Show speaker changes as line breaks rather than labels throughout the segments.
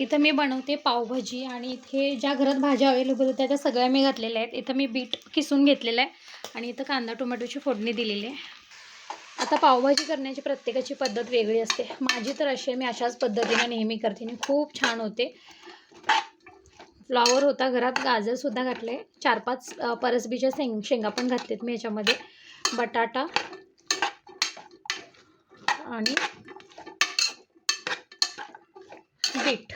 इथं मी बनवते पावभाजी आणि इथे ज्या घरात भाज्या अवेलेबल होत्या त्या सगळ्या मी घातलेल्या आहेत. इथं मी बीट किसून घेतलेलं आहे आणि इथं कांदा टोमॅटोची फोडणी दिलेली आहे. आता पावभाजी करण्याची प्रत्येकाची पद्धत वेगळी असते. माझी तर अशी आहे मी अशाच पद्धतीने नेहमी करते आणि खूप छान होते. फ्लॉवर होता घरात गाजरसुद्धा घातले. चार पाच परसबीच्या शेंग शेंगा पण घातलेत मी याच्यामध्ये. बटाटा आणि बीट.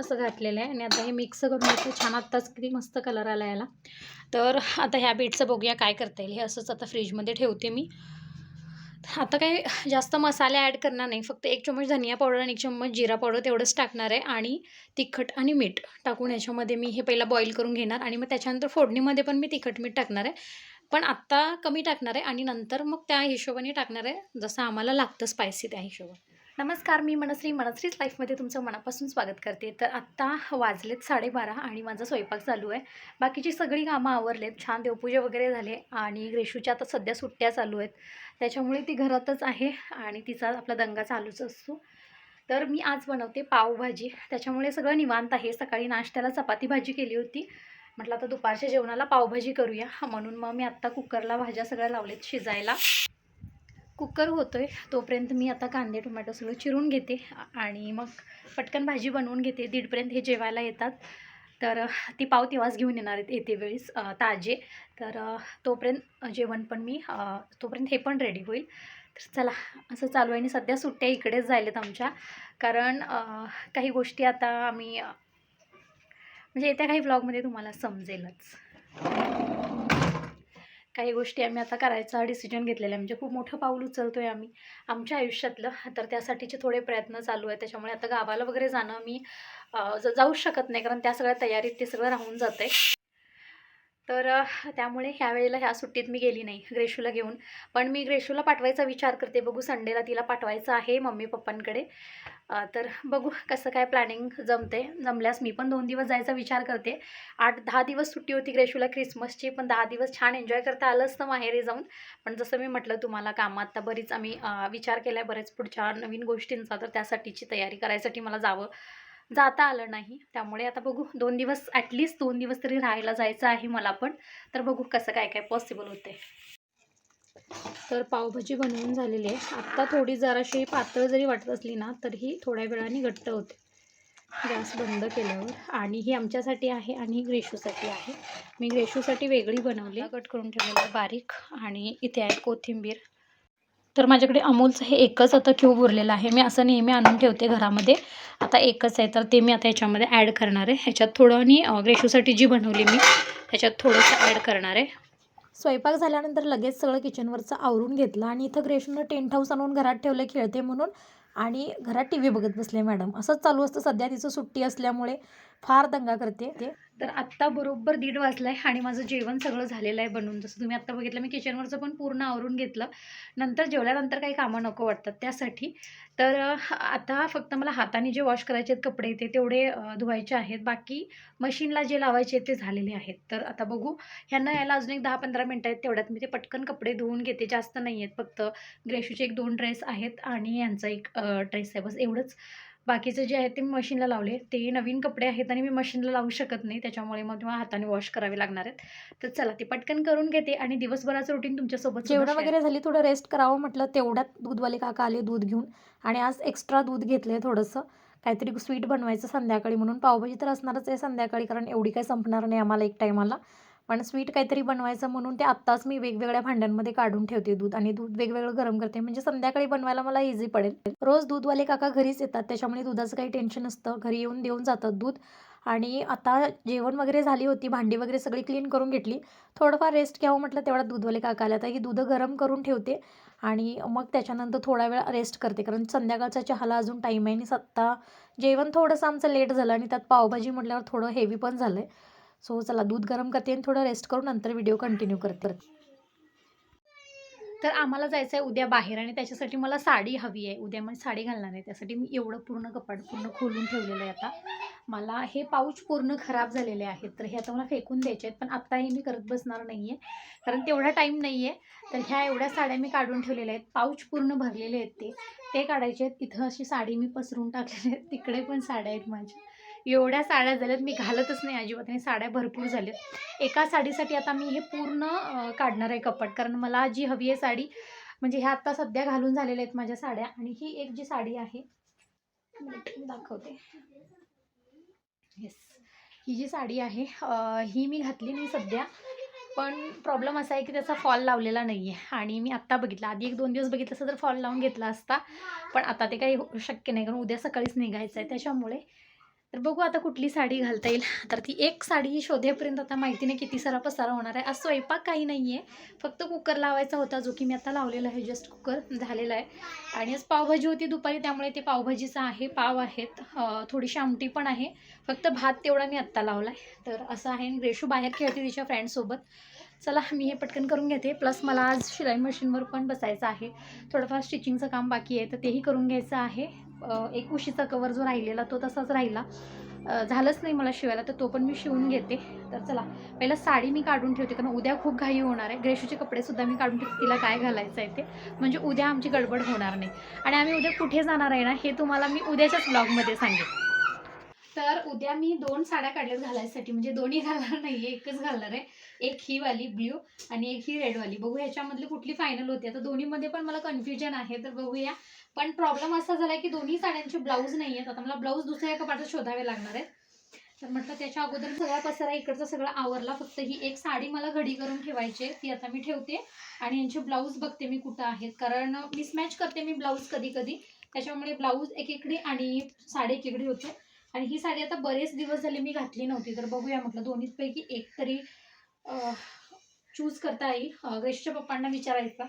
असं घातलेलं आहे. आणि आता हे मिक्स करून घेते छान आत्ताच किती मस्त कलर आला याला. तर आता ह्या बीटचं बघूया काय करता येईल. हे असंच आता फ्रीजमध्ये ठेवते मी. आता काही जास्त मसाले ॲड करणार नाही. फक्त एक चम्मच धनिया पावडर आणि एक चम्मच जिरा पावडर तेवढंच टाकणार आहे. आणि तिखट आणि मीठ टाकून याच्यामध्ये मी हे पहिला बॉईल करून घेणार. आणि मग त्याच्यानंतर फोडणीमध्ये पण मी तिखट मीठ टाकणार आहे. पण आत्ता कमी टाकणार आहे. आणि नंतर मग त्या हिशोबाने टाकणार आहे. जसं आम्हाला लागतं स्पायसी त्या हिशोबाने. नमस्कार मी मनश्री. मनश्रीच लाईफमध्ये तुमचं मनापासून स्वागत करते. तर आत्ता वाजलेत साडेबारा आणि माझा स्वयंपाक चालू आहे. बाकीची सगळी कामं आवरलेत. छान देवपूजा वगैरे झाले आणि रेशूच्या आता सध्या सुट्ट्या चालू आहेत. त्याच्यामुळे ती घरातच आहे आणि तिचा आपला दंगा चालूच असतो. तर मी आज बनवते पावभाजी. त्याच्यामुळे सगळं निवांत आहे. सकाळी नाश्त्याला चपाती भाजी केली होती. म्हटलं आता दुपारच्या जेवणाला पावभाजी करूया. म्हणून मग मी आत्ता कुकरला भाज्या सगळ्या लावलेत शिजायला. कुकर होतो आहे तोपर्यंत मी आता कांदे टोमॅटो सगळं चिरून घेते आणि मग पटकन भाजी बनवून घेते. दीडपर्यंत हे जेवायला येतात. तर ती पाव तेव्हाच घेऊन येणार आहेत येते वेळेस ताजे. तर तोपर्यंत जेवण पण मी तोपर्यंत हे पण रेडी होईल. तर चला असं चालू आहे आणि सध्या सुट्ट्या इकडेच जायलेत आमच्या. कारण काही गोष्टी आता आम्ही म्हणजे येत्या काही ब्लॉगमध्ये तुम्हाला समजेलच. काही गोष्टी आम्ही आता करायचा डिसिजन घेतलेला आहे. म्हणजे खूप मोठं पाऊल उचलतो आहे आम्ही. आमच्या आयुष्यातलं. तर त्यासाठीचे थोडे प्रयत्न चालू आहे त्याच्यामुळे आता गावाला वगैरे जाणं मी जाऊच शकत नाही. कारण त्या सगळ्या तयारीत ते सगळं राहून जातं आहे तर त्यामुळे ह्या वेळेला ह्या सुट्टीत मी गेली नाही ग्रेशूला घेऊन. पण मी ग्रेशूला पाठवायचा विचार करते. बघू संडेला तिला पाठवायचं आहे मम्मी पप्पांकडे तर बघू कसं काय प्लॅनिंग जमते जमल्यास मी पण दोन दिवस जायचा विचार करते. आठ दहा दिवस सुट्टी होती ग्रेशूला क्रिसमसची पण दहा दिवस छान एन्जॉय करता आलं असतं माहेरी जाऊन. पण जसं मी म्हटलं तुम्हाला कामात तर बरीच आम्ही विचार केला आहे बरेच पुढच्या नवीन गोष्टींचा. तर त्यासाठीची तयारी करायसाठी मला जावं. जाता आलं नाही. त्यामुळे आता बघू दोन दिवस ॲटलिस्ट दोन दिवस तरी राहायला जायचं आहे मला पण. तर बघू कसं काय काय पॉसिबल होते. तर पावभाजी बनवून झालेली आहे. आत्ता थोडी जराशी पातळ जरी वाटत असली ना तरीही थोड्या वेळाने घट्ट होते. गॅस बंद केल्यावर. आणि ही आमच्यासाठी आहे आणि ही ग्रेशूसाठी आहे. मी ग्रेशूसाठी वेगळी बनवली. कट करून ठेवलेलं बारीक. आणि इथे आहे कोथिंबीर. तर माझ्याकडे अमूलचं हे एकच आता क्यूब उरलेलं आहे. मी असं नेहमी आणून ठेवते घरामध्ये. आता एकच आहे तर ते मी आता ह्याच्यामध्ये ॲड करणार आहे. ह्याच्यात थोडं आणि ग्रेशूसाठी जी बनवली मी ह्याच्यात थोडंसं ॲड करणार आहे. स्वयंपाक झाल्यानंतर लगेच सगळं किचनवरचं आवरून घेतलं आणि इथं ग्रेशूनं टेंट हाऊस आणून घरात ठेवलं खेळते म्हणून. आणि घरात टी व्ही बघत बसले मॅडम. असंच चालू असतं. सध्या तिचं सुट्टी असल्यामुळे फार दंगा करते ते. तर आत्ता बरोबर दीड वाजला आहे आणि माझं जेवण सगळं झालेलं आहे बनवून जसं तुम्ही आत्ता बघितलं मी किचनवरचं पण पूर्ण आवरून घेतलं. नंतर जेवल्यानंतर काही कामं नको वाटतात त्यासाठी. तर आता फक्त मला हाताने जे वॉश करायचे आहेत कपडे ते तेवढे धुवायचे आहेत. बाकी मशीनला जे लावायचे ते झालेले आहेत. तर आता बघू. ह्यांना यायला अजून एक दहा पंधरा मिनटं आहेत तेवढ्यात. मी ते पटकन कपडे धुवून घेते. जास्त नाही आहेत. फक्त ग्रेशूचे एक दोन ड्रेस आहेत आणि यांचा एक ड्रेस आहे. बस एवढंच. बाकीचं जे आहे ते मी मशीनला लावले. ते नवीन कपडे आहेत आणि मी मशीनला लावू शकत नाही. त्याच्यामुळे मग तुम्हाला हाताने वॉश करावे लागणार आहेत. तर चला ते पटकन करून घेते आणि दिवसभराचं रुटीन तुमच्यासोबत जेवण वगैरे झाली थोडं रेस्ट करावं म्हटलं तेवढ्यात दूधवाले काका आले दूध घेऊन. आणि आज एक्स्ट्रा दूध घेतलं आहे थोडंसं. काहीतरी स्वीट बनवायचं संध्याकाळी म्हणून. पावभाजी तर असणारच आहे संध्याकाळी कारण एवढी काही संपणार नाही आम्हाला एक टायमाला पण स्वीट काहीतरी बनवायचं म्हणून ते आत्ताच मी वेगवेगळ्या भांड्यांमध्ये काढून ठेवते दूध आणि दूध वेगवेगळं गरम करते. म्हणजे संध्याकाळी बनवायला मला इझी पडेल. रोज दूधवाले काका घरीच येतात. त्याच्यामुळे दुधाचं काही टेन्शन नसतं. घरी येऊन देऊन जातात दूध. आणि आता जेवण वगैरे झाली होती. भांडी वगैरे सगळी क्लीन करून घेतली. थोडंफार रेस्ट घ्यावं म्हटलं तेवढा दूधवाले काका आल्या आता ही दूधं गरम करून ठेवते. आणि मग त्याच्यानंतर थोडा वेळ रेस्ट करते. कारण संध्याकाळचा चहाला अजून टाईम आहे आणि सत्ता जेवण थोडंसं आमचं लेट झालं आणि त्यात पावभाजी म्हटल्यावर थोडं हेवी पण झालं आहे सो चला दूध गरम करते आणि थोडं रेस्ट करून नंतर व्हिडिओ कंटिन्यू करते. तर आम्हाला जायचं आहे उद्या बाहेर आणि त्याच्यासाठी मला साडी हवी आहे. उद्या मी साडी घालणार आहे. त्यासाठी मी एवढं पूर्ण कपाट पूर्ण खोलून ठेवलेलं आहे आता. मला हे पाऊच पूर्ण खराब झालेले आहेत. तर हे आता मला फेकून द्यायचे आहेत पण आत्ता हे मी करत बसणार नाही आहे कारण तेवढा टाईम नाही आहे तर ह्या एवढ्या साड्या मी काढून ठेवलेल्या आहेत. पाऊच पूर्ण भरलेले आहेत ते. ते काढायचे आहेत. इथं अशी साडी मी पसरून टाकलेली आहेत. तिकडे पण साड्या आहेत माझ्या. एवढ्या साड्या झाल्यात मी घालतच नाही अजिबात आणि साड्या भरपूर झाल्यात. एका साडीसाठी आता मी हे पूर्ण काढणार आहे कपाट. कारण मला जी हवी आहे साडी म्हणजे ह्या आत्ता सध्या घालून झालेल्या आहेत माझ्या साड्या आणि ही एक जी साडी आहे दाखवते. येस ही जी साडी आहे ही मी घातली नाही सध्या. पण प्रॉब्लेम असा आहे की त्याचा फॉल लावलेला नाही आहे आणि मी आत्ता बघितला. आधी एक दोन दिवस बघितलं असं तर फॉल लावून घेतला असता. पण आता ते काही हो, शक्य नाही. कारण उद्या सकाळीच निघायचं आहे त्याच्यामुळे तर बघू आता कुठली साडी घालता येईल. तर ती एक साडी शोधेपर्यंत आता माहिती नाही किती सारा पसारा होणार आहे. आज स्वयंपाक काही नाही आहे फक्त कुकर लावायचा होता जो की मी आता लावलेला आहे. जस्ट कुकर झालेला आहे. आणि आज पावभाजी होती दुपारी त्यामुळे ते पावभाजीचं आहे. पाव आहेत. थोडीशी आमटी पण आहे. फक्त भात तेवढा मी आत्ता लावला आहे तर असं आहे. रेशू बाहेर खेळते तिच्या फ्रेंडसोबत चला मी हे पटकन करून घेते. प्लस मला आज शिलाई मशीनवर पण बसायचं आहे. थोडंफार स्टिचिंगचं काम बाकी आहे. तर तेही करून घ्यायचं आहे. एक उशीचा कवर जो राहिलेला तो तसाच राहिला. झालंच नाही मला शिवायला तर तो पण मी शिवून घेते. तर चला पहिला साडी मी काढून ठेवते कारण उद्या खूप घाई होणार आहे. ग्रेशूचे कपडेसुद्धा मी काढून ठेवते तिला काय घालायचं आहे ते. म्हणजे उद्या आमची गडबड होणार नाही. आणि आम्ही उद्या कुठे जाणार आहे ना हे तुम्हाला मी उद्याच्याच ब्लॉगमध्ये सांगेन. तर उद्या मी दोन साड्या काढल्यात घालायसाठी. म्हणजे दोन्ही घालणार नाही एकच घालणार आहे. एक ही वाली ब्ल्यू आणि एक ही रेडवाली बघू ह्याच्यामधली कुठली फायनल होती. आता दोन्हीमध्ये पण मला कन्फ्युजन आहे तर बघूया. पण प्रॉब्लेम असा झाला आहे की दोन्ही साड्यांचे ब्लाऊज नाही आहेत आता मला ब्लाऊज दुसऱ्या कपाटात शोधावे लागणार आहेत. तर म्हटलं त्याच्या अगोदर सगळा पसारा इकडचा सगळा आवरला. फक्त ही एक साडी मला घडी करून ठेवायची आहे. ती आता मी ठेवते. आणि यांचे ब्लाऊज बघते मी कुठं आहेत. कारण मिसमॅच करते मी ब्लाऊज कधी कधी त्याच्यामुळे ब्लाऊज एकीकडे आणि साडी एकीकडे होते. आणि ही साडी आता बरेच दिवस झाले मी घातली नव्हती तर बघूया म्हटलं दोन्हीपैकी एक तरी चूज करता येईल. ग्रेशच्या पप्पांना विचारायचं.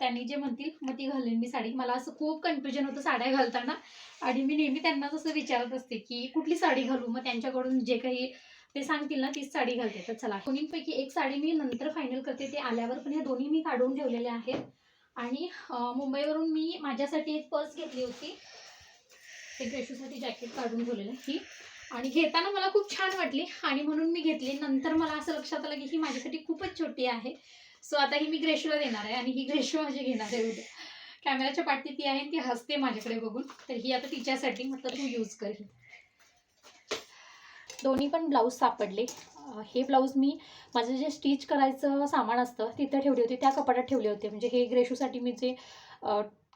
त्यांनी जे म्हणतील मग ती घालेन मी साडी. मला असं खूप कन्फ्युजन होतं साड्या घालताना. आणि मी नेहमी त्यांना असं विचारत असते की कुठली साडी घालू? मग त्यांच्याकडून जे काही ते सांगतील ना तीच साडी घालते. तर चला दोन्हीपैकी एक साडी मी नंतर फायनल करते. ते आल्यावर पण ह्या दोन्ही मी काढून ठेवलेल्या आहेत. आणि मुंबईवरून मी माझ्यासाठी एक पर्स घेतली होती. हे ग्रेशूसाठी जॅकेट काढून ठेवलेलं ही. आणि घेताना मला खूप छान वाटली. आणि म्हणून मी घेतली. नंतर मला असं लक्षात आलं की ही माझ्यासाठी खूपच छोटी आहे. सो आता ही मी ग्रेशूला देणार आहे आणि ही ग्रेशू माझी घेणार आहे उद्या. कॅमेऱ्याच्या पाठी ती आहे आणि ती हसते माझ्याकडे बघून. तर ही आता तिच्यासाठी म्हटलं तू यूज कर ही. दोन्ही पण ब्लाऊज सापडले. हे ब्लाऊज मी माझं जे स्टिच करायचं सामान असतं तिथं ठेवले होते. त्या कपाटात ठेवले होते. म्हणजे हे ग्रेशूसाठी मी जे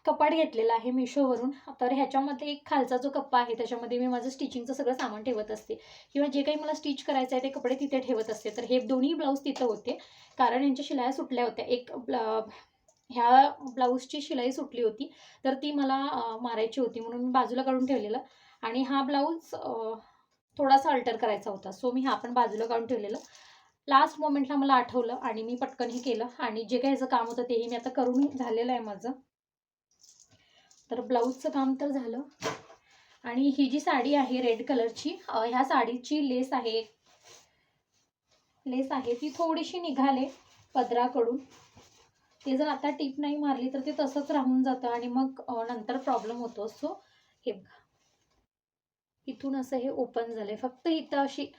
कपाट घेतलेला आहे मिशोवरून. तर ह्याच्यामध्ये एक खालचा जो कप्पा आहे त्याच्यामध्ये मी माझं स्टिचिंगचं सगळं सामान ठेवत असते. किंवा जे काही मला स्टिच करायचं आहे ते कपडे तिथे ठेवत असते. तर हे दोन्ही ब्लाऊज तिथं होते. कारण यांच्या शिलाया सुटल्या होत्या. एक ब्ला ह्या ब्लाऊजची शिलाई सुटली होती. तर ती मला मारायची होती म्हणून मी बाजूला काढून ठेवलेलं. आणि हा ब्लाऊज थोडासा अल्टर करायचा होता. सो मी हा पण बाजूला काढून ठेवलेलं. लास्ट मोमेंटला मला आठवलं आणि मी पटकन हे केलं. आणि जे काही ह्याचं काम होतं तेही मी आता करून झालेलं आहे माझं. तर ब्लाऊजचं काम तर झालं. आणि ही जी साडी आहे रेड कलरची ह्या साडीची लेस आहे. लेस आहे ती थोडीशी निघाले पदराकडून. ते जर आता टीप नाही मारली तर ते तसंच राहून जातं आणि मग नंतर प्रॉब्लेम होतो. सो हे बघा. इथून असं हे ओपन झालंय. फक्त इथं अशी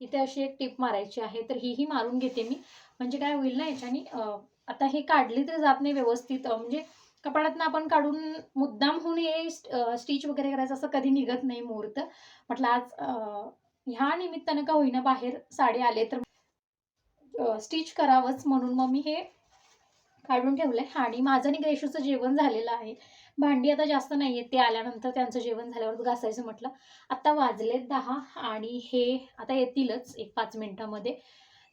इथे अशी एक टीप मारायची आहे तर हीही मारून घेते मी. म्हणजे काय होईल ना याच्याने आता हे काढली तर जात नाही व्यवस्थित. म्हणजे कपाडातनं आपण काढून मुद्दाम होऊन हे स्टिच वगैरे करायचं असं कधी निघत नाही मुहूर्त. म्हटलं आज ह्या निमित्तानं का होईना बाहेर साडी आले तर स्टिच करावंच म्हणून मग मी हे काढून ठेवलं आहे आणि माझं आणि ग्रेशूचं जेवण झालेलं आहे. भांडी आता जास्त नाही आहेत ते आल्यानंतर त्यांचं जेवण झाल्यावर घासायचं म्हटलं. आत्ता वाजलेत दहा आणि हे आता येतीलच एक पाच मिनटामध्ये.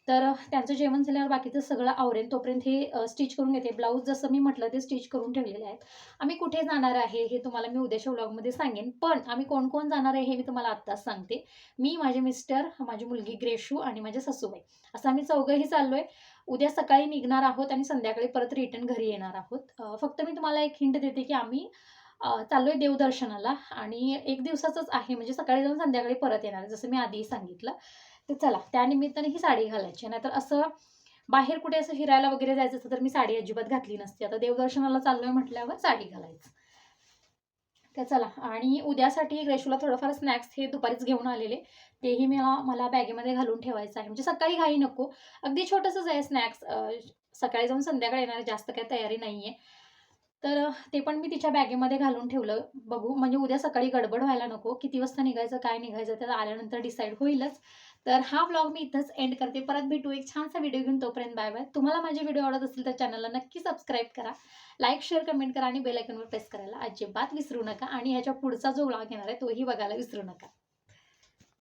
तर त्यांचं जेवण झाल्यावर बाकीचं सगळं आवरेन तोपर्यंत हे स्टिच करून घेते. ब्लाऊज जसं मी म्हटलं ते स्टिच करून ठेवलेले आहेत. आम्ही कुठे जाणार आहे हे तुम्हाला मी उद्याच्या व्लॉगमध्ये सांगेन. पण आम्ही कोण कोण जाणार आहे हे मी तुम्हाला आत्ताच सांगते. मी माझे मिस्टर माझी मुलगी ग्रेशू आणि माझे सासूबाई. असं आम्ही चौघंही चाललो आहे उद्या सकाळी निघणार आहोत आणि संध्याकाळी परत रिटर्न घरी येणार आहोत. फक्त मी तुम्हाला एक हिंट देते की आम्ही चाललोय देवदर्शनाला आणि एक दिवसाचंच आहे. म्हणजे सकाळी जाऊन संध्याकाळी परत येणार जसं मी आधीही सांगितलं. तर चला त्यानिमित्ताने ही साडी घालायची. नाहीतर असं बाहेर कुठे असं फिरायला वगैरे जायचं असतं तर मी साडी अजिबात घातली नसते. आता देवदर्शनाला चाललोय म्हटल्यावर साडी घालायचं. तर चला आणि उद्यासाठी रेशूला थोडंफार स्नॅक्स हे दुपारीच घेऊन आलेले. तेही मी मला बॅगेमध्ये घालून ठेवायचं आहे. म्हणजे सकाळी घाई नको. अगदी छोटंसंच आहे स्नॅक्स सकाळी जाऊन संध्याकाळी येणार जास्त काही तयारी नाही आहे तर ते पण मी तिच्या बॅगेमध्ये घालून ठेवलं. बघू म्हणजे उद्या सकाळी गडबड व्हायला नको. किती वाजता निघायचं काय निघायचं त्याला आल्यानंतर डिसाईड होईलच. तर हा व्लॉग मी इथंच एंड करते. परत भेटू एक छानसा व्हिडिओ घेऊन तोपर्यंत बाय बाय तुम्हाला माझे व्हिडिओ आवडत असतील तर चॅनलला नक्की सबस्क्राईब करा. लाईक शेअर कमेंट करा आणि बेलायकनवर प्रेस करायला अजिबात विसरू नका. आणि ह्याच्या पुढचा जो ब्लॉग येणार आहे तोही बघायला विसरू नका.